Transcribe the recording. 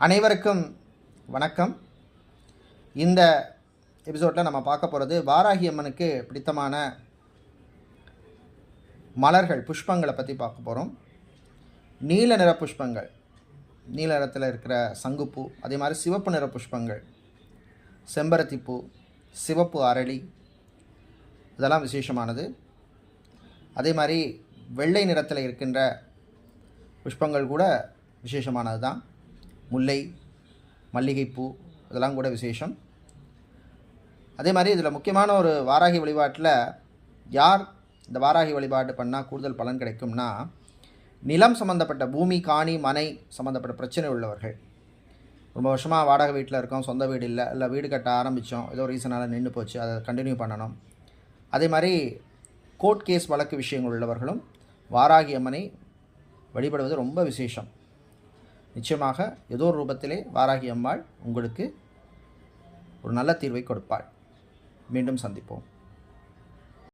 அனைவருக்கும் வணக்கம். இந்த எபிசோடில் நம்ம பார்க்க போகிறது வாராகி அம்மனுக்கு பிடித்தமான மலர்கள் புஷ்பங்களை பற்றி பார்க்க போகிறோம் நீல நிற புஷ்பங்கள் நீல நிறத்தில் இருக்கிற சங்குப்பூ அதே மாதிரி சிவப்பு நிற புஷ்பங்கள் செம்பருத்திப்பூ சிவப்பு அரளி இதெல்லாம் விசேஷமானது. அதே மாதிரி வெள்ளை நிறத்தில் இருக்கின்ற புஷ்பங்கள் கூட விசேஷமானது தான் முல்லை மல்லிகைப்பூ இதெல்லாம் கூட விசேஷம். அதே மாதிரி இதில் முக்கியமான ஒரு வாராகி வழிபாட்டில் யார் இந்த வாராகி வழிபாடு பண்ணால் கூடுதல் பலன் கிடைக்கும்னா நிலம் சம்மந்தப்பட்ட பூமி காணி மனை சம்மந்தப்பட்ட பிரச்சனை உள்ளவர்கள். ரொம்ப வருஷமாக வாடகை வீட்டில் இருக்கோம் சொந்த வீடு இல்லை இல்லை வீடு கட்ட ஆரம்பித்தோம் ஏதோ ரீசனால் நின்று போச்சு அதை கண்டினியூ பண்ணணும். அதே மாதிரி கோர்ட் கேஸ் வழக்கு விஷயங்கள் உள்ளவர்களும் வாராகி அம்மனை வழிபடுவது ரொம்ப விசேஷம். நிச்சயமாக ஏதோ ஒரு ரூபத்திலே வாராகி அம்மாள் உங்களுக்கு ஒரு நல்ல தீர்வை கொடுப்பாள். மீண்டும் சந்திப்போம்.